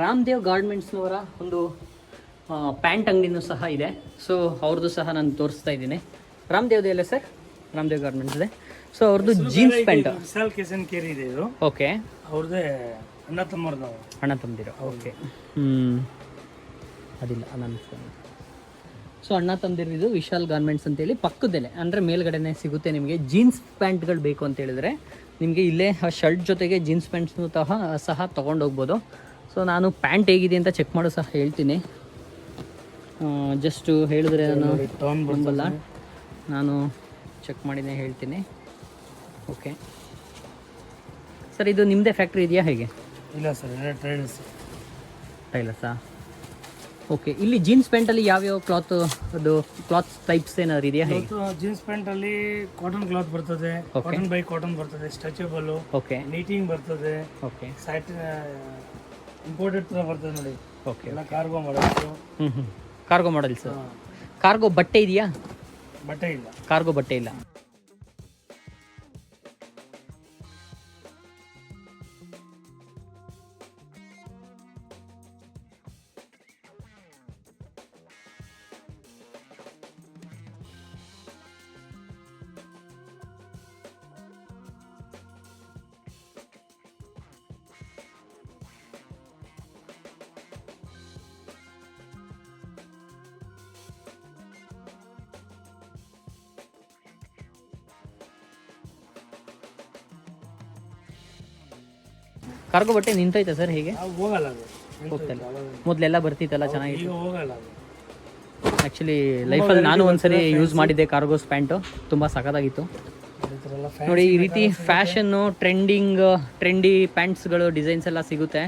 ರಾಮದೇವ್ ಗಾರ್ಮೆಂಟ್ಸ್ನವರ ಒಂದು ಪ್ಯಾಂಟ್ ಅಂಗಡಿನೂ ಸಹ ಇದೆ. ಸೊ ಅವ್ರದ್ದು ಸಹ ನಾನು ತೋರಿಸ್ತಾ ಇದ್ದೀನಿ. ರಾಮದೇವ್ದು ಎಲ್ಲ ಸರ್? ರಾಮದೇವ್ ಗಾರ್ಮೆಂಟ್ಸ್ ಇದೆ ಸೊ ಅವ್ರದ್ದು ಜೀನ್ಸ್ ಪ್ಯಾಂಟ್. ವಿಶಾಲ್ ಕಿಸನ್ ಕೇರಿ ಇದೆ ಇದು. ಓಕೆ. ಅವ್ರದ್ದೇ ಅಣ್ಣ ತಮ್ಮರ್ದು ಅಣ್ಣ ತಂದಿರೋ ಓಕೆ. ಹ್ಞೂ ಅದಿಲ್ಲ ನನ್ನ ಸೊ ಅಣ್ಣ ತಂದಿರಿದು ವಿಶಾಲ್ ಗಾರ್ಮೆಂಟ್ಸ್ ಅಂತೇಳಿ ಪಕ್ಕದಲ್ಲೇ ಅಂದರೆ ಮೇಲ್ಗಡೆನೇ ಸಿಗುತ್ತೆ ನಿಮಗೆ ಜೀನ್ಸ್ ಪ್ಯಾಂಟ್ಗಳು ಬೇಕು ಅಂತ ಹೇಳಿದ್ರೆ ನಿಮಗೆ ಇಲ್ಲೇ ಶರ್ಟ್ ಜೊತೆಗೆ ಜೀನ್ಸ್ ಪ್ಯಾಂಟ್ಸ್ನು ಸಹ ಸಹ ತೊಗೊಂಡೋಗ್ಬೋದು. ಸೊ ನಾನು ಪ್ಯಾಂಟ್ ಹೇಗಿದೆ ಅಂತ ಚೆಕ್ ಮಾಡೋ ಸಹ ಹೇಳ್ತೀನಿ. ಜಸ್ಟು ಹೇಳಿದ್ರೆ ನಾನು ನಂಬಲ್ಲ. ನಾನು ಚೆಕ್ ಮಾಡಿನೇ ಹೇಳ್ತೀನಿ. ಓಕೆ ಸರ್ ಇದು ನಿಮ್ಮದೇ ಫ್ಯಾಕ್ಟ್ರಿ ಇದೆಯಾ ಹೇಗೆ? ಇಲ್ಲ ಸರ್ ಟೈಲರ್ಸಾ ಓಕೆ ಇಲ್ಲಿ ಜೀನ್ಸ್ ಪ್ಯಾಂಟಲ್ಲಿ ಯಾವ್ಯಾವ ಕ್ಲಾತ್ ಅದು ಕ್ಲಾತ್ ಟೈಪ್ಸ್ ಏನಾದ್ರು ಇದೆಯಾ ಜೀನ್ಸ್ ಪ್ಯಾಂಟ್ ಅಲ್ಲಿ ಕಾಟನ್ ಕ್ಲಾತ್ ಬರ್ತದೆ. ಕಾಟನ್ ಬೈ ಕಾಟನ್ ಬರ್ತದೆ ಸ್ಟ್ರೆಚಬಲ್ ಓಕೆ ನೀಟಿಂಗ್ ಬರ್ತದೆ ಓಕೆ ಸೈಟ್ ಇಂಪೋರ್ಟೆಡ್ ತರ ಬರ್ತದೆ ನೋಡಿ. ಓಕೆ ಎಲ್ಲ cargo models cargo model sir cargo ಬಟ್ಟೆ ಇದೆಯಾ? ಬಟ್ಟೆ ಇಲ್ಲ. ಕಾರ್ಗೋ ಬಟ್ಟೆ ಇಲ್ಲ. ಕಾರ್ಗೋ ಬಟ್ಟೆ ನಿಂತೈತೆ ಸರ್ ಹೀಗೆ? ಹೋಗಲ್ಲ ಅದು. ಹೋಗ್ತಲ್ಲ ಮೊದಲೆಲ್ಲ ಬರ್ತಿತ್ತಲ್ಲ ಚೆನ್ನಾಗಿತ್ತು. ಈಗ ಹೋಗಲ್ಲ ಅದು. ಆ್ಯಕ್ಚುಲಿ ಲೈಫಲ್ಲಿ ನಾನು ಒಂದ್ಸರಿ ಯೂಸ್ ಮಾಡಿದ್ದೆ ಕಾರ್ಗೋಸ್ ಪ್ಯಾಂಟು ತುಂಬ ಸಖತ್ತಾಗಿತ್ತು. ನೋಡಿ ಈ ರೀತಿ ಫ್ಯಾಷನ್ನು ಟ್ರೆಂಡಿಂಗ್ ಟ್ರೆಂಡಿ ಪ್ಯಾಂಟ್ಸ್ಗಳು ಡಿಸೈನ್ಸ್ ಎಲ್ಲ ಸಿಗುತ್ತೆ.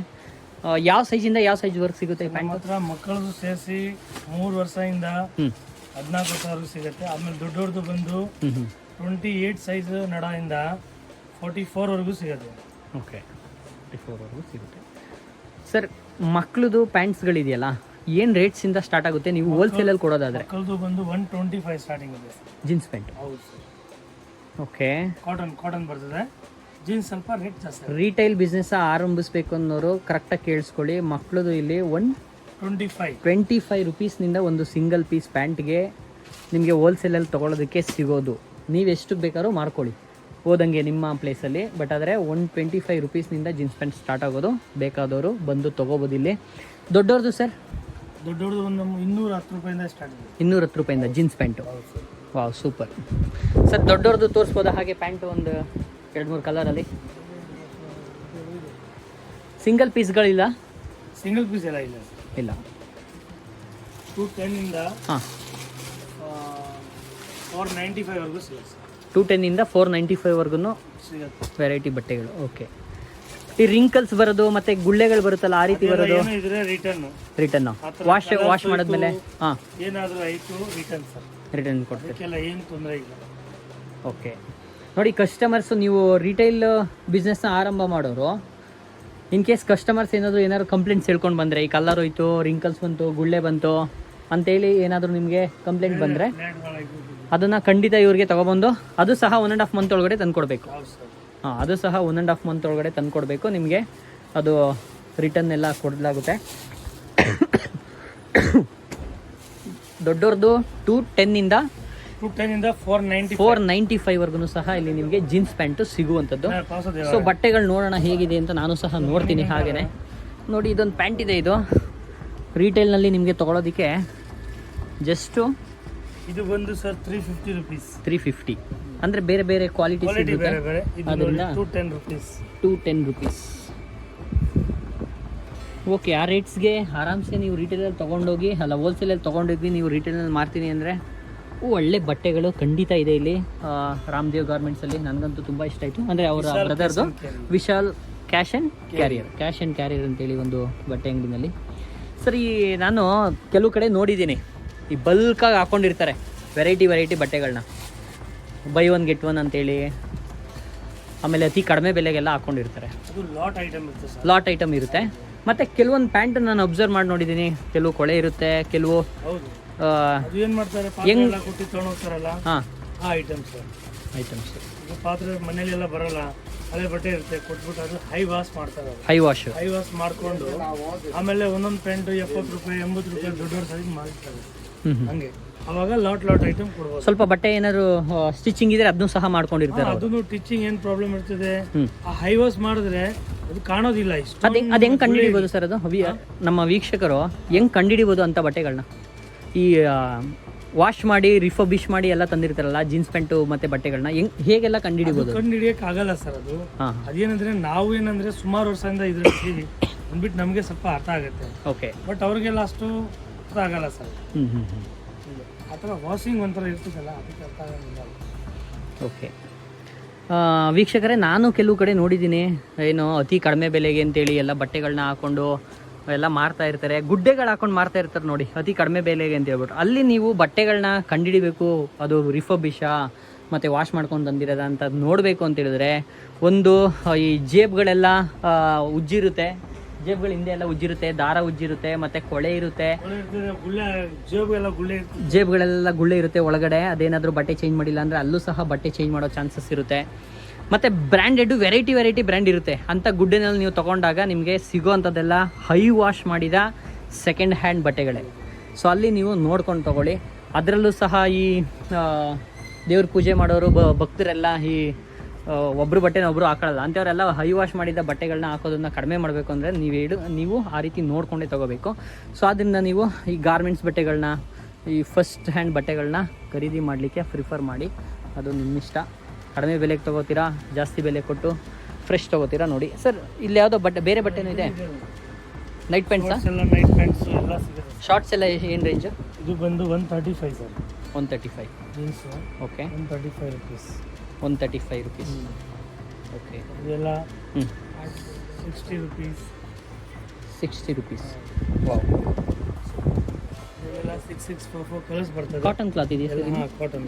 ಆ, ಯಾವ ಸೈಜಿಂದ ಯಾವ ಸೈಜ್ ವರ್ಕ್ ಸಿಗುತ್ತೆ ಈ ನಮ್ಮ ಪ್ಯಾಂಟ್ ಹತ್ರ ಮಕ್ಕಳದು ಸೇರಿಸಿ ಮೂರು ವರ್ಷದಿಂದ ಹದಿನಾಲ್ಕು ಸಾವಿರ ಸಿಗುತ್ತೆ. ಆಮೇಲೆ ದೊಡ್ಡವ್ರದ್ದು ಬಂದು ಹ್ಞೂ ಟ್ವೆಂಟಿ ಏಯ್ಟ್ ಸೈಜ್ ನಡದಿಂದ ಫೋರ್ಟಿ ಫೋರ್ವರೆಗೂ ಸಿಗುತ್ತೆ. ಓಕೆ ಫೋರ್ವರೆಗೂ ಸಿಗುತ್ತೆ. ಸರ್ ಮಕ್ಕಳದು ಪ್ಯಾಂಟ್ಸ್ಗಳಿದೆಯಲ್ಲ ಏನು ರೇಟ್ಸಿಂದ ಸ್ಟಾರ್ಟ್ ಆಗುತ್ತೆ? ನೀವು ಹೋಲ್ಸೇಲಲ್ಲಿ ಕೊಡೋದಾದರೆ. ಮಕ್ಕಳದು ಬಂದು ಒನ್ ಟ್ವೆಂಟಿ ಫೈವ್ ಸ್ಟಾರ್ಟಿಂಗ್ ಇದೆ. ಜೀನ್ಸ್ ಪ್ಯಾಂಟ್ ಹೌದು ಸರ್ ಓಕೆ ಕಾಟನ್ ಕಾಟನ್ ಬರ್ತದೆ. ಜೀನ್ಸ್ ಸ್ವಲ್ಪ ರೇಟ್ ಜಾಸ್ತಿ ರೀಟೈಲ್ ಬಿಸ್ನೆಸ್ ಆರಂಭಿಸ್ಬೇಕು ಅನ್ನೋರು ಕರೆಕ್ಟಾಗಿ ಕೇಳಿಸ್ಕೊಳ್ಳಿ. ಮಕ್ಕಳದು ಇಲ್ಲಿ one twenty five twenty five ರುಪೀಸ್ನಿಂದ ಒಂದು ಸಿಂಗಲ್ ಪೀಸ್ ಪ್ಯಾಂಟ್ಗೆ ನಿಮಗೆ ಹೋಲ್ಸೇಲಲ್ಲಿ ತೊಗೊಳೋದಕ್ಕೆ ಸಿಗೋದು. ನೀವು ಎಷ್ಟು ಬೇಕಾದ್ರೂ ಮಾರ್ಕೊಳ್ಳಿ ಹೋದಂಗೆ ನಿಮ್ಮ ಪ್ಲೇಸಲ್ಲಿ ಬಟ್ ಆದರೆ ಒನ್ ಟ್ವೆಂಟಿ ಫೈವ್ ರುಪೀಸ್ನಿಂದ ಜೀನ್ಸ್ ಪ್ಯಾಂಟ್ ಸ್ಟಾರ್ಟ್ ಆಗೋದು. ಬೇಕಾದವರು ಬಂದು ತೊಗೋಬೋದು ಇಲ್ಲಿ. ದೊಡ್ಡವ್ರದ್ದು ಸರ್ ದೊಡ್ಡವ್ರದ್ದು ಒಂದು ಇನ್ನೂರ ಹತ್ತು ರೂಪಾಯಿಂದ ಸ್ಟಾರ್ಟ್ ಇನ್ನೂರ ಹತ್ತು ರೂಪಾಯಿಂದ jeans pant wow super sir ದೊಡ್ಡವ್ರದ್ದು ತೋರಿಸ್ಬೋದಾ ಹಾಗೆ ಪ್ಯಾಂಟು ಒಂದು ಎರಡು ಮೂರು ಕಲರಲ್ಲಿ ಸಿಂಗಲ್ ಪೀಸ್ಗಳಿಲ್ಲ ಸಿಂಗಲ್ ಪೀಸ್ ಎಲ್ಲ ಇಲ್ಲ ಇಲ್ಲ. ಟೂ ಟೆನ್ನಿಂದ ಹಾಂ. ಫೋರ್ ನೈಂಟಿ ಫೈವ್ವರೆಗೂ ಸಿಗುತ್ತೆ ಸರ್ ಟೂ ಟೆನ್ನಿಂದ ಫೋರ್ ನೈಂಟಿ ಫೈವ್ವರೆಗೂ ವೆರೈಟಿ ಬಟ್ಟೆಗಳು ಓಕೆ ಈ ರಿಂಕಲ್ಸ್ ಬರೋದು ಮತ್ತೆ ಗುಳ್ಳೆಗಳು ಬರುತ್ತಲ್ಲ ಆ ರೀತಿ ಬರೋದು? ರಿಟರ್ನ್ ವಾಶ್ ವಾಶ್ ಮಾಡಿದ್ಮೇಲೆ ಹಾಂ. ಏನಾದರೂ ಆಯಿತು ರಿಟರ್ನ್ ಸರ್. ರಿಟರ್ನ್ ಕೊಡ್ತೀರಿ ಅದಕ್ಕೆಲ್ಲ ಏನು ತೊಂದರೆ ಇಲ್ಲ. ಓಕೆ ನೋಡಿ ಕಸ್ಟಮರ್ಸ್ ನೀವು ರಿಟೈಲ್ ಬಿಸ್ನೆಸ್ನ ಆರಂಭ ಮಾಡೋರು ಇನ್ ಕೇಸ್ ಕಸ್ಟಮರ್ಸ್ ಏನಾದರೂ ಏನಾದ್ರು ಕಂಪ್ಲೇಂಟ್ಸ್ ಹೇಳ್ಕೊಂಡು ಬಂದರೆ ಈ ಕಲರ್ ಹೋಯ್ತು ರಿಂಕಲ್ಸ್ ಬಂತು ಗುಳ್ಳೆ ಬಂತು ಅಂತೇಳಿ ಏನಾದರೂ ನಿಮಗೆ ಕಂಪ್ಲೇಂಟ್ ಬಂದರೆ? ಅದನ್ನು ಖಂಡಿತ ಇವ್ರಿಗೆ ತೊಗೊಬಂದು ಅದು ಸಹ ಒನ್ ಆ್ಯಂಡ್ ಹಾಫ್ ಮಂತ್ ಒಳಗಡೆ ತಂದುಕೊಡ್ಬೇಕು. ಹಾಂ ಅದು ಸಹ ಒನ್ ಆ್ಯಂಡ್ ಹಾಫ್ ಮಂತ್ ಒಳಗಡೆ ತಂದುಕೊಡ್ಬೇಕು. ನಿಮಗೆ ಅದು ರಿಟರ್ನ್ ಎಲ್ಲ ಕೊಡಲಾಗುತ್ತೆ. ದೊಡ್ಡವ್ರದ್ದು ಟು ಟೆನ್ನಿಂದ ಟೂ ಟೆನ್ನಿಂದ ಫೋರ್ ನೈಂಟಿ ಫೋರ್ ನೈಂಟಿ ಫೈವ್ವರೆಗೂ ಸಹ ಇಲ್ಲಿ ನಿಮಗೆ ಜೀನ್ಸ್ ಪ್ಯಾಂಟು ಸಿಗುವಂಥದ್ದು. ಸೊ ಬಟ್ಟೆಗಳು ನೋಡೋಣ ಹೇಗಿದೆ ಅಂತ ನಾನು ಸಹ ನೋಡ್ತೀನಿ ಹಾಗೆಯೇ ನೋಡಿ ಇದೊಂದು ಪ್ಯಾಂಟ್ ಇದೆ ಇದು. ರೀಟೇಲ್ನಲ್ಲಿ ನಿಮಗೆ ತೊಗೊಳೋದಕ್ಕೆ ಜಸ್ಟು ಇದು ಬಂದು sir three fifty rupees three fifty ಅಂದರೆ ಬೇರೆ ಬೇರೆ ಕ್ವಾಲಿಟಿ ಕ್ವಾಲಿಟಿ ಸಿಗುತ್ತೆ. ಬೇರೆ ಬೇರೆ. ಇದು ಅದರಿಂದ ಟೂ ಟೆನ್ ರುಪೀಸ್ಗೆ ಟೆನ್ ರುಪೀಸ್ ಓಕೆ ಆ ರೇಟ್ಸ್ಗೆ ಆರಾಮ್ಸೆ ನೀವು ರಿಟೇಲಲ್ಲಿ ತೊಗೊಂಡೋಗಿ ಅಲ್ಲ ಹೋಲ್ಸೇಲಲ್ಲಿ ತೊಗೊಂಡೋಗಿ ನೀವು ರಿಟೇಲಲ್ಲಿ ಮಾರ್ತೀನಿ ಅಂದರೆ ಒಳ್ಳೆ ಬಟ್ಟೆಗಳು ಖಂಡಿತ ಇದೆ ಇಲ್ಲಿ. ರಾಮದೇವ್ ಗಾರ್ಮೆಂಟ್ಸಲ್ಲಿ ನನಗಂತೂ ತುಂಬ ಇಷ್ಟ ಆಯಿತು. ಅಂದರೆ ಅವರ ಬ್ರದರ್ದು. Vishal cash and carrier cash and carrier ಅಂತೇಳಿ ಒಂದು ಬಟ್ಟೆ ಅಂಗಡಿನಲ್ಲಿ. ಸರಿ ಈ ನಾನು ಕೆಲವು ಕಡೆ ನೋಡಿದ್ದೀನಿ. ಈ ಬಲ್ಕಾಗಿ ಹಾಕ್ಕೊಂಡಿರ್ತಾರೆ ವೆರೈಟಿ ವೆರೈಟಿ ಬಟ್ಟೆಗಳನ್ನ ಬೈ ಒನ್ ಗೆಟ್ ಒನ್ ಅಂತೇಳಿ. ಆಮೇಲೆ ಅತಿ ಕಡಿಮೆ ಬೆಲೆಗೆಲ್ಲ ಹಾಕ್ಕೊಂಡಿರ್ತಾರೆ ಅದು ಲಾಟ್ ಐಟಮ್ ಇರುತ್ತೆ ಸರ್. ಲಾಟ್ ಐಟಮ್ ಇರುತ್ತೆ. ಮತ್ತು ಕೆಲವೊಂದು ಪ್ಯಾಂಟ್ ನಾನು ಅಬ್ಸರ್ವ್ ಮಾಡಿ ನೋಡಿದ್ದೀನಿ ಕೆಲವು ಕೊಳೆ ಇರುತ್ತೆ ಕೆಲವು ಎಲ್ಲ ಹಾಂ. ಐಟಮ್ಸ್ ಐಟಮ್ಸ್ ಈಗ ಪಾತ್ರೆ ಮನೇಲೆಲ್ಲ ಬರಲ್ಲ. ಹಳೆ ಬಟ್ಟೆ ಇರುತ್ತೆ ಕೊಟ್ಬಿಟ್ಟು ಅದು ಹೈ ವಾಶ್ ಮಾಡ್ತಾರೆ ಹೈ ವಾಶ್ ಹೈ ವಾಶ್ ಮಾಡ್ಕೊಂಡು ಆಮೇಲೆ ಒಂದೊಂದು ಪ್ಯಾಂಟ್ ಎಪ್ಪತ್ತು ರೂಪಾಯಿ ಎಂಬತ್ತು ರೂಪಾಯಿ ದೊಡ್ಡ ಸೈಜ್ ಮಾಡ್ತಾರೆ ಹಂಗೆ. ಅವಾಗ ಲಾಟ್ ಲಾಟ್ ಐಟಮ್ ಕೊಡ್ಬೋದು. ಸ್ವಲ್ಪ ಬಟ್ಟೆ ಏನಾದ್ರು ಸ್ಟಿಚಿಂಗ್ ಇದ್ರೆ ಅದನ್ನು ಸಹ ಮಾಡ್ಕೊಂಡಿರ್ತಾರೆ ಅದನ್ನು ಸ್ಟಿಚಿಂಗ್ ಏನು ಪ್ರಾಬ್ಲಮ್ ಇರ್ತದೆ. ಆ ಹೈ ವಾಶ್ ಮಾಡಿದ್ರೆ ಅದು ಕಾಣೋದಿಲ್ಲ ಇಷ್ಟು ಅದೇ ಅದು ಹೆಂಗೆ ಕಂಡುಹಿಡಿಬೋದು ಸರ್ ಅದು? ಹವಿಯ ನಮ್ಮ ವೀಕ್ಷಕರು ಹೆಂಗೆ ಕಂಡುಹಿಡಿಬೋದು ಅಂತ ಬಟ್ಟೆಗಳನ್ನ ಈ ವಾಶ್ ಮಾಡಿ ರಿಫರ್ಬಿಶ್ ಮಾಡಿ ಎಲ್ಲ ತಂದಿರ್ತಾರಲ್ಲ ಜೀನ್ಸ್ ಪ್ಯಾಂಟು ಮತ್ತೆ ಬಟ್ಟೆಗಳನ್ನ ಹೆಂಗ್ ಹೇಗೆಲ್ಲ ಕಂಡುಹಿಡಿಬೋದು ಕಂಡು ಹಿಡಿಯಕ್ ಆಗಲ್ಲ ಸರ್ ಅದು. ಅದೇನಂದ್ರೆ ನಾವು ಏನಂದ್ರೆ ಸುಮಾರು ವರ್ಷದಿಂದ ಇದ್ರಲ್ಲಿ ಅಂದ್ಬಿಟ್ಟು ನಮಗೆ ಸ್ವಲ್ಪ ಅರ್ಥ ಆಗುತ್ತೆ. ಓಕೆ ಬಟ್ ಅವ್ರಿಗೆಲ್ಲ ಅಷ್ಟು ಅರ್ಥ ಆಗಲ್ಲ ಸರ್. ಹ್ಞೂ ಹ್ಞೂ ಹ್ಞೂ ಆ ಥರ ವಾಷಿಂಗ್ ಒಂಥರ ಇರ್ತದಲ್ಲ ಅದಕ್ಕೆ ಅರ್ಥ ಆಗಲ್ಲ ಓಕೆ. ವೀಕ್ಷಕರೇ ನಾನು ಕೆಲವು ಕಡೆ ನೋಡಿದ್ದೀನಿ. ಏನು ಅತಿ ಕಡಿಮೆ ಬೆಲೆಗೆ ಅಂತೇಳಿ ಎಲ್ಲ ಬಟ್ಟೆಗಳನ್ನ ಹಾಕೊಂಡು ಎಲ್ಲ ಮಾರ್ತಾ ಇರ್ತಾರೆ. ಗುಡ್ಡೆಗಳು ಹಾಕೊಂಡು ಮಾರ್ತಾ ಇರ್ತಾರೆ ನೋಡಿ ಅತಿ ಕಡಿಮೆ ಬೆಲೆಗೆ ಅಂತ ಹೇಳ್ಬಿಟ್ಟು. ಅಲ್ಲಿ ನೀವು ಬಟ್ಟೆಗಳನ್ನ ಕಂಡುಹಿಡಿಬೇಕು ಅದು ರಿಫರ್ಬಿಶಾ ಮತ್ತು ವಾಶ್ ಮಾಡ್ಕೊಂಡು ತಂದಿರೋದ ಅಂತ ನೋಡಬೇಕು ಅಂತ ಹೇಳಿದ್ರೆ ಒಂದು ಈ ಜೇಬ್ಗಳೆಲ್ಲ ಉಜ್ಜಿರುತ್ತೆ. ಜೇಬ್ಗಳ ಹಿಂದೆ ಎಲ್ಲ ಉಜ್ಜಿರುತ್ತೆ ದಾರ ಉಜ್ಜಿರುತ್ತೆ ಮತ್ತೆ ಕೊಳೆ ಇರುತ್ತೆ. ಜೇಬುಗಳೆಲ್ಲ ಗುಳ್ಳೆ ಇರುತ್ತೆ ಒಳಗಡೆ ಅದೇನಾದರೂ ಬಟ್ಟೆ ಚೇಂಜ್ ಮಾಡಿಲ್ಲ ಅಂದರೆ ಅಲ್ಲೂ ಸಹ ಬಟ್ಟೆ ಚೇಂಜ್ ಮಾಡೋ ಚಾನ್ಸಸ್ ಇರುತ್ತೆ. ಮತ್ತು ಬ್ರ್ಯಾಂಡೆಡ್ ವೆರೈಟಿ ವೆರೈಟಿ ಬ್ರ್ಯಾಂಡ್ ಇರುತ್ತೆ. ಅಂಥ ಗುಡ್ಡೆನಲ್ಲಿ ನೀವು ತಗೊಂಡಾಗ ನಿಮಗೆ ಸಿಗೋವಂಥದ್ದೆಲ್ಲ ಹೈ ವಾಶ್ ಮಾಡಿದ ಸೆಕೆಂಡ್ ಹ್ಯಾಂಡ್ ಬಟ್ಟೆಗಳೇ. ಸೊ ಅಲ್ಲಿ ನೀವು ನೋಡ್ಕೊಂಡು ತಗೊಳ್ಳಿ. ಅದರಲ್ಲೂ ಸಹ ಈ ದೇವ್ರ ಪೂಜೆ ಮಾಡೋರು ಭಕ್ತರೆಲ್ಲ ಈ ಒಬ್ರು ಬಟ್ಟೆನ ಒಬ್ರು ಹಾಕೊಳ್ಳಲ್ಲ. ಅಂಥವರೆಲ್ಲ ಹೈ ವಾಶ್ ಮಾಡಿದ ಬಟ್ಟೆಗಳನ್ನ ಹಾಕೋದನ್ನ ಕಡಿಮೆ ಮಾಡಬೇಕು ಅಂದರೆ ನೀವು ಹೇಳು ನೀವು ಆ ರೀತಿ ನೋಡ್ಕೊಂಡೇ ತೊಗೋಬೇಕು. ಸೊ ಆದ್ದರಿಂದ ನೀವು ಈ ಗಾರ್ಮೆಂಟ್ಸ್ ಬಟ್ಟೆಗಳನ್ನ ಈ ಫಸ್ಟ್ ಹ್ಯಾಂಡ್ ಬಟ್ಟೆಗಳನ್ನ ಖರೀದಿ ಮಾಡಲಿಕ್ಕೆ ಪ್ರಿಫರ್ ಮಾಡಿ. ಅದು ನಿಮ್ಮಿಷ್ಟ. ಕಡಿಮೆ ಬೆಲೆಗೆ ತೊಗೋತೀರಾ ಜಾಸ್ತಿ ಬೆಲೆ ಕೊಟ್ಟು ಫ್ರೆಶ್ ತೊಗೋತೀರಾ ನೋಡಿ. ಸರ್ ಇಲ್ಲಿ ಯಾವುದೋ ಬಟ್ಟೆ ಬೇರೆ ಬಟ್ಟೆನೂ ಇದೆ? ನೈಟ್ ಪ್ಯಾಂಟ್ಸಾ ನೈಟ್ ಪ್ಯಾಂಟ್ಸ್ ಎಲ್ಲ ಸಿಗುತ್ತೆ. ಶಾರ್ಟ್ಸ್ ಎಲ್ಲ ಏನು ರೇಂಜು ಇದು ಬಂದು one thirty five sir one thirty five jeans okay one thirty five rupees one thirty five rupees okay ಇದೆಲ್ಲ ಹ್ಞೂ sixty rupees sixty rupees wow ಇದೆಲ್ಲ six six four four colours ಬರ್ತದೆ. ಕಾಟನ್ ಕ್ಲಾತ್ ಇದೆಯಾ sir ಹಾಂ cotton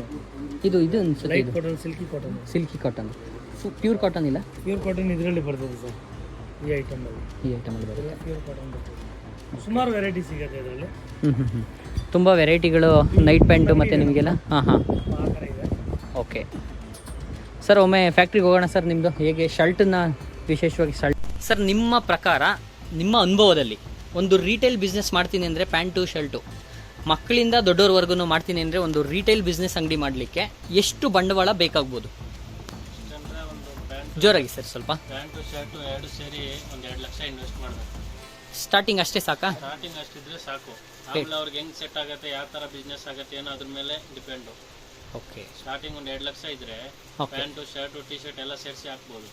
ಇದು ಇದು ಅನ್ಸುತ್ತೆ light ಇದು. Cotton silky cotton silky cotton pure cotton ಇಲ್ಲ? ಪ್ಯೂರ್ ಕಾಟನ್ ಇದರಲ್ಲಿ ಬರ್ತದೆ ಸರ್ ಈ ಐಟಮಲ್ಲಿ ಈ ಐಟಮಲ್ಲಿ ಬರುತ್ತೆ. ಪ್ಯೂರ್ ಕಾಟನ್ ಬರ್ತದೆ. ಸುಮಾರು ವೆರೈಟಿ ಸಿಗುತ್ತೆ ಇದರಲ್ಲಿ. ಹ್ಞೂ ಹ್ಞೂ ಹ್ಞೂ ತುಂಬ ವೆರೈಟಿಗಳು ನೈಟ್ ಪ್ಯಾಂಟು ಮತ್ತು ನಿಮಗೆಲ್ಲ? ಹಾಂ ಹಾಂ. ಆ ಥರ ಇದೆ. ಓಕೆ ಸರ್ ಒಮ್ಮೆ ಫ್ಯಾಕ್ಟ್ರಿಗೆ ಹೋಗೋಣ ಸರ್ ನಿಮ್ಮದು ಹೇಗೆ ಶರ್ಟನ್ನ ವಿಶೇಷವಾಗಿ ಶರ್ಟ್ ಸರ್ ನಿಮ್ಮ ಪ್ರಕಾರ ನಿಮ್ಮ ಅನುಭವದಲ್ಲಿ ಒಂದು ರೀಟೇಲ್ ಬಿಸ್ನೆಸ್ ಮಾಡ್ತೀನಿ ಅಂದರೆ ಪ್ಯಾಂಟು ಶರ್ಟು ಮಕ್ಕಳಿಂದ ದೊಡ್ಡವ್ರವರೆಗೂ ಮಾಡ್ತೀನಿ ಅಂದರೆ ಒಂದು ರೀಟೇಲ್ ಬಿಸ್ನೆಸ್ ಅಂಗಡಿ ಮಾಡಲಿಕ್ಕೆ ಎಷ್ಟು ಬಂಡವಾಳ ಬೇಕಾಗ್ಬೋದು? ಜೋರಾಗಿ ಸರ್ ಸ್ವಲ್ಪ. ಪ್ಯಾಂಟು ಶರ್ಟು ಎರಡು ಸೇರಿ ಒಂದು ಎರಡು ಲಕ್ಷ ಇನ್ವೆಸ್ಟ್ ಮಾಡಬೇಕು. ಸ್ಟಾರ್ಟಿಂಗ್ ಅಷ್ಟೇ ಸಾಕಾ? ಸ್ಟಾರ್ಟಿಂಗ್ ಅಷ್ಟಿದ್ರೆ ಸಾಕು. ಆಮೇಲೆ ಅವ್ರಿಗೆ ಹೆಂಗ್ ಸೆಟ್ ಆಗುತ್ತೆ ಯಾವ ತರ ಬಿಸ್ನೆಸ್ ಆಗುತ್ತೆ ಏನೋ ಅದ್ರ ಮೇಲೆ ಡಿಪೆಂಡು ಓಕೆ ಸ್ಟಾರ್ಟಿಂಗ್ ಒಂದು ಎರಡು ಲಕ್ಷ ಇದ್ರೆ ಪ್ಯಾಂಟು ಶರ್ಟು ಟಿ ಶರ್ಟ್ ಎಲ್ಲ ಸೇರಿಸಿ ಹಾಕ್ಬೋದು.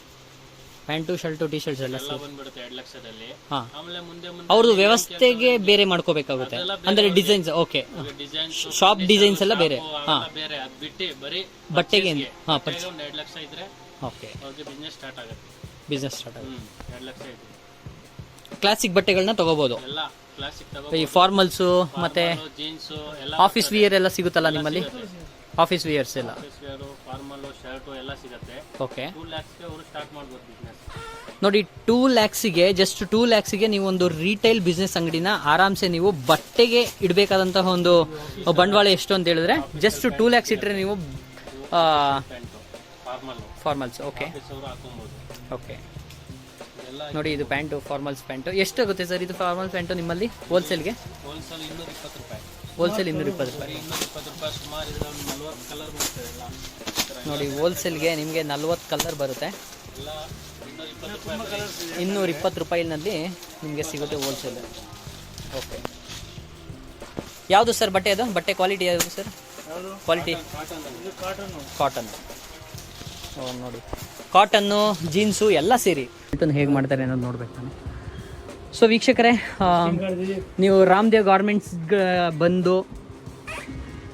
ಪ್ಯಾಂಟು ಶರ್ಟು ಟಿ ಶರ್ಟ್ಸ್ ಎಲ್ಲ ಎಲ್ಲ ಬಂದ್ಬಿಡುತ್ತೆ ಎರಡು ಲಕ್ಷದಲ್ಲಿ. ಹಾಂ. ಆಮೇಲೆ ಮುಂದೆ ಮುಂದೆ ಅವ್ರದ್ದು ವ್ಯವಸ್ಥೆಗೆ ಬೇರೆ ಮಾಡ್ಕೋಬೇಕಾಗುತ್ತೆ. ಅಂದ್ರೆ designs okay designs shop designs ಎಲ್ಲ ಬೇರೆ. ಹಾಂ. ಬೇರೆ. ಅದು ಬಿಟ್ಟು ಬರೀ ಬಟ್ಟೆಗೆ ಹಾಂ ಬಟ್ಟೆಗೆ ಒಂದು ಎರಡು ಲಕ್ಷ ಇದ್ರೆ ಓಕೆ ಅವ್ರಿಗೆ ಬಿಸ್ನೆಸ್ ಸ್ಟಾರ್ಟ್ ಆಗುತ್ತೆ. ಬಿಸ್ನೆಸ್ ಸ್ಟಾರ್ಟ್ ಆಗುತ್ತೆ. ಹ್ಮ್ ಎರಡು ಲಕ್ಷ ಇದೆ ಕ್ಲಾಸಿಕ್ ಬಟ್ಟೆಗಳನ್ನ ತಗೋಬಹುದು ಎಲ್ಲ ಕ್ಲಾಸಿಕ್ ತಗೋ ಈ ಫಾರ್ಮಲ್ಸು ಮತ್ತೆ ಜೀನ್ಸ್ ಎಲ್ಲ ಆಫೀಸ್ ವಿಯರ್ ಎಲ್ಲ ಸಿಗುತ್ತಲ್ಲ ನಿಮ್ಮಲ್ಲಿ? ಆಫೀಸ್ ವಿಯರ್ಸ್ ಎಲ್ಲ ಆಫೀಸ್ ವೇರು ಫಾರ್ಮಲ್ಲು ಶರ್ಟು ಎಲ್ಲ ಸಿಗುತ್ತೆ ಓಕೆ ಟೂ ಲ್ಯಾಕ್ಸ್ಗೆ ಅವರು ಸ್ಟಾರ್ಟ್ ಮಾಡ್ಬೋದು ಬಿಸ್ನೆಸ್ ನೋಡಿ ಟೂ ಲ್ಯಾಕ್ಸಿಗೆ ಜಸ್ಟ್ ಟೂ ಲ್ಯಾಕ್ಸಿಗೆ ನೀವು ಒಂದು ರಿಟೈಲ್ ಬಿಸ್ನೆಸ್ ಅಂಗಡಿನ ಆರಾಮ್ಸೆ ನೀವು ಬಟ್ಟೆಗೆ ಇಡಬೇಕಾದಂತಹ ಒಂದು ಬಂಡವಾಳ ಎಷ್ಟು ಅಂತ ಹೇಳಿದ್ರೆ ಜಸ್ಟ್ ಟೂ ಲ್ಯಾಕ್ಸ್ ಇಟ್ಟರೆ ನೀವು ಫಾರ್ಮಲ್ ಫಾರ್ಮಲ್ಸ್ ಓಕೆ ಓಕೆ ನೋಡಿ ಇದು ಪ್ಯಾಂಟು ಫಾರ್ಮಲ್ಸ್ ಪ್ಯಾಂಟು. ಎಷ್ಟಾಗುತ್ತೆ ಸರ್ ಇದು ಫಾರ್ಮಲ್ ಪ್ಯಾಂಟು ನಿಮ್ಮಲ್ಲಿ ಹೋಲ್ಸೇಲ್ಗೆ ಹೋಲ್ಸೇಲ್ ಇನ್ನೂರ ಇಪ್ಪತ್ತು ರೂಪಾಯಿ. ಹೋಲ್ಸೇಲ್ ಇನ್ನೂರ ಇಪ್ಪತ್ತು ರೂಪಾಯಿ. ಇನ್ನೂರ ಇಪ್ಪತ್ತು ರೂಪಾಯಿ ಸುಮಾರು ಇದ್ರೆ ನಲ್ವತ್ತು ಕಲರ್ ಬರ್ತದೆ ಎಲ್ಲ. ನೋಡಿ ಹೋಲ್ಸೇಲ್ಗೆ ನಿಮಗೆ ನಲ್ವತ್ತು ಕಲರ್ ಬರುತ್ತೆ. ಎಲ್ಲ ಇನ್ನೂರ ಇಪ್ಪತ್ತು ರೂಪಾಯಿನಲ್ಲಿ ನಿಮಗೆ ಸಿಗುತ್ತೆ ಹೋಲ್ಸೇಲ್ ಓಕೆ ಯಾವುದು ಸರ್ ಬಟ್ಟೆ ಅದು? ಬಟ್ಟೆ ಕ್ವಾಲಿಟಿ ಯಾವುದು ಸರ್? ಕ್ವಾಲಿಟಿ ಕಾಟನ್ ಇದು ಕಾಟನ್ ಓ ನೋಡಿ. ಕಾಟನ್ನು ಜೀನ್ಸು ಎಲ್ಲ ಸೇರಿ. ಹೇಗೆ ಮಾಡ್ತಾರೆ ಅನ್ನೋದು ನೋಡ್ಬೇಕು ನಾನು. ಸೊ ವೀಕ್ಷಕರೇ ನೀವು ರಾಮದೇವ್ ಗಾರ್ಮೆಂಟ್ಸ್ ಬಂದು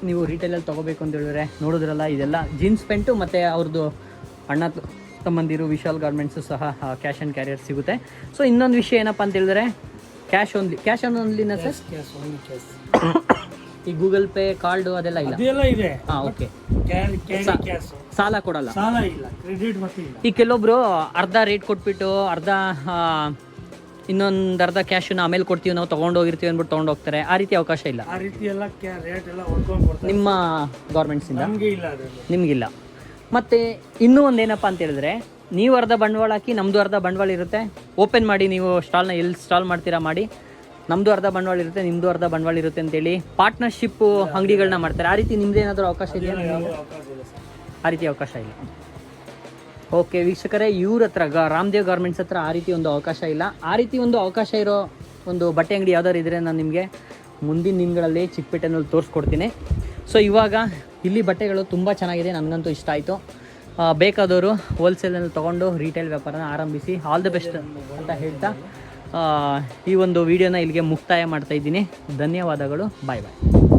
ನೀವು ರಿಟೇಲಲ್ಲಿ ತೊಗೋಬೇಕು ಅಂತ ಹೇಳಿದ್ರೆ ನೋಡಿದ್ರಲ್ಲ ಇದೆಲ್ಲ ಜೀನ್ಸ್ ಪ್ಯಾಂಟು ಮತ್ತು ಅವ್ರದ್ದು ಅಣ್ಣ ತಮ್ಮಂದಿರು ವಿಶಾಲ್ ಗಾರ್ಮೆಂಟ್ಸು ಸಹ ಕ್ಯಾಶ್ ಆ್ಯಂಡ್ ಕ್ಯಾರಿಯರ್ ಸಿಗುತ್ತೆ. ಸೊ ಇನ್ನೊಂದು ವಿಷಯ ಏನಪ್ಪ ಅಂತ ಹೇಳಿದ್ರೆ ಕ್ಯಾಶ್ ಓನ್ಲಿ ಕ್ಯಾಶ್ ಆನ್ ಓನ್ಲಿನ ಸರ್ ಕ್ಯಾಶ್ ಓನ್ಲಿ ಕ್ಯಾಶ್ ಈ ಗೂಗಲ್ ಪೇ ಕಾರ್ಡ್ ಅದೆಲ್ಲ ಇಲ್ಲ? ಅದೆಲ್ಲ ಇದೆ. ಹಾಂ ಓಕೆ ಸಾಲ ಕೊಡಲ್ಲ? ಸಾಲ ಇಲ್ಲ. ಕ್ರೆಡಿಟ್ ಮತ್ತೆ ಇಲ್ಲ. ಈ ಕೆಲವೊಬ್ರು ಅರ್ಧ ರೇಟ್ ಕೊಟ್ಬಿಟ್ಟು ಅರ್ಧ ಇನ್ನೊಂದು ಅರ್ಧ ಕ್ಯಾಶನ್ನ ಆಮೇಲೆ ಕೊಡ್ತೀವಿ ನಾವು ತೊಗೊಂಡು ಹೋಗಿರ್ತೀವಿ ಅಂದ್ಬಿಟ್ಟು ತೊಗೊಂಡು ಹೋಗ್ತಾರೆ. ಆ ರೀತಿ ಅವಕಾಶ ಇಲ್ಲ. ಆ ರೀತಿ ಎಲ್ಲ ರೇಟ್ ಎಲ್ಲ ಹೊಡ್ಕೊಂಡು ನಿಮ್ಮ ಗೌರ್ಮೆಂಟ್ಸಿಂದ ನಮಗೆ ಇಲ್ಲ ನಿಮಗಿಲ್ಲ. ಮತ್ತೆ ಇನ್ನೂ ಏನಪ್ಪ ಅಂತ ಹೇಳಿದ್ರೆ ನೀವು ಅರ್ಧ ಬಂಡವಾಳ ಹಾಕಿ ನಮ್ಮದು ಅರ್ಧ ಬಂಡವಾಳ ಇರುತ್ತೆ. ಓಪನ್ ಮಾಡಿ ನೀವು ಸ್ಟಾಲ್ನ ಎಲ್ಲಿ ಸ್ಟಾಲ್ ಮಾಡ್ತೀರಾ ಮಾಡಿ. ನಮ್ಮದು ಅರ್ಧ ಬಂಡವಾಳ ಇರುತ್ತೆ ನಿಮ್ಮದು ಅರ್ಧ ಬಂಡವಾಳ ಇರುತ್ತೆ ಅಂತೇಳಿ ಪಾರ್ಟ್ನರ್ಶಿಪ್ ಅಂಗಡಿಗಳನ್ನ ಮಾಡ್ತಾರೆ. ಆ ರೀತಿ ನಿಮ್ದು ಏನಾದರೂ ಅವಕಾಶ ಇದೆಯಾ? ಇಲ್ಲ ಆ ರೀತಿ ಅವಕಾಶ ಇಲ್ಲ. ಓಕೆ ವೀಕ್ಷಕರೇ ಇವ್ರ ಹತ್ರ ಗ ರಾಮದೇವ್ ಗಾರ್ಮೆಂಟ್ಸ್ ಹತ್ರ ಆ ರೀತಿ ಒಂದು ಅವಕಾಶ ಇಲ್ಲ. ಆ ರೀತಿ ಒಂದು ಅವಕಾಶ ಇರೋ ಒಂದು ಬಟ್ಟೆ ಅಂಗಡಿ ಯಾವ್ದಾದ್ರು ಇದ್ದರೆ ನಾನು ನಿಮಗೆ ಮುಂದಿನ ದಿನಗಳಲ್ಲಿ ಚಿಕ್ಕಪೇಟೆನಲ್ಲಿ ತೋರಿಸ್ಕೊಡ್ತೀನಿ. ಸೊ ಇವಾಗ ಇಲ್ಲಿ ಬಟ್ಟೆಗಳು ತುಂಬ ಚೆನ್ನಾಗಿದೆ ನನಗಂತೂ ಇಷ್ಟ ಆಯಿತು. ಬೇಕಾದವರು ಹೋಲ್ಸೇಲಲ್ಲಿ ತೊಗೊಂಡು ರೀಟೇಲ್ ವ್ಯಾಪಾರನ ಆರಂಭಿಸಿ ಆಲ್ ದ ಬೆಸ್ಟ್ ಅಂತ ಹೇಳ್ತಾ ಈ ಒಂದು ವಿಡಿಯೋನ ಇಲ್ಲಿಗೆ ಮುಕ್ತಾಯ ಮಾಡ್ತಾ ಇದ್ದೀನಿ. ಧನ್ಯವಾದಗಳು. ಬಾಯ್ ಬಾಯ್